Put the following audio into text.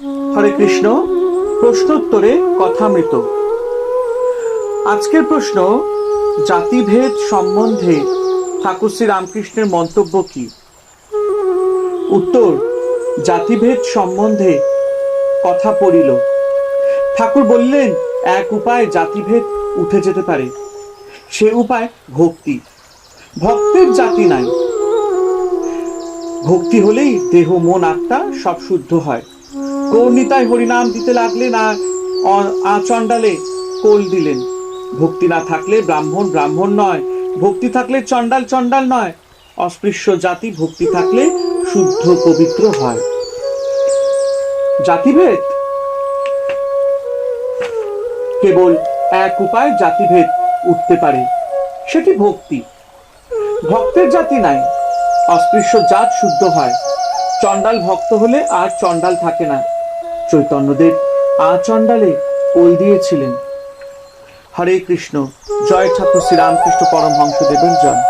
হরে কৃষ্ণ, প্রশ্নোত্তরে কথামৃত। আজকের প্রশ্ন, জাতিভেদ সম্বন্ধে ঠাকুর শ্রী রামকৃষ্ণের মন্তব্য কি? উত্তর, জাতিভেদ সম্বন্ধে কথা পড়িল। ঠাকুর বললেন, এক উপায় জাতিভেদ উঠে যেতে পারে, সে উপায় ভক্তি। ভক্তের জাতি নাই। ভক্তি হলেই দেহ, মন, আত্মা সব শুদ্ধ হয়। কৌর্ণিতায় হরিনাম দিতে লাগলেন আর আচণ্ডালে কোল দিলেন। ভক্তি না থাকলে ব্রাহ্মণ ব্রাহ্মণ নয়, ভক্তি থাকলে চণ্ডাল চণ্ডাল নয়। অস্পৃশ্য জাতি ভক্তি থাকলে শুদ্ধ পবিত্র হয়। জাতিভেদ? কেবল এক উপায় জাতিভেদ উঠতে পারে, সেটি ভক্তি। ভক্তের জাতি নাই, অস্পৃশ্য জাত শুদ্ধ হয়। চণ্ডাল ভক্ত হলে আর চণ্ডাল থাকে না। চৈতন্যদেব আচণ্ডালে ওই দিয়েছিলেন? হরে কৃষ্ণ জয় ঠাকুর শ্রীরামকৃষ্ণ পরমহংসদেবের জয়।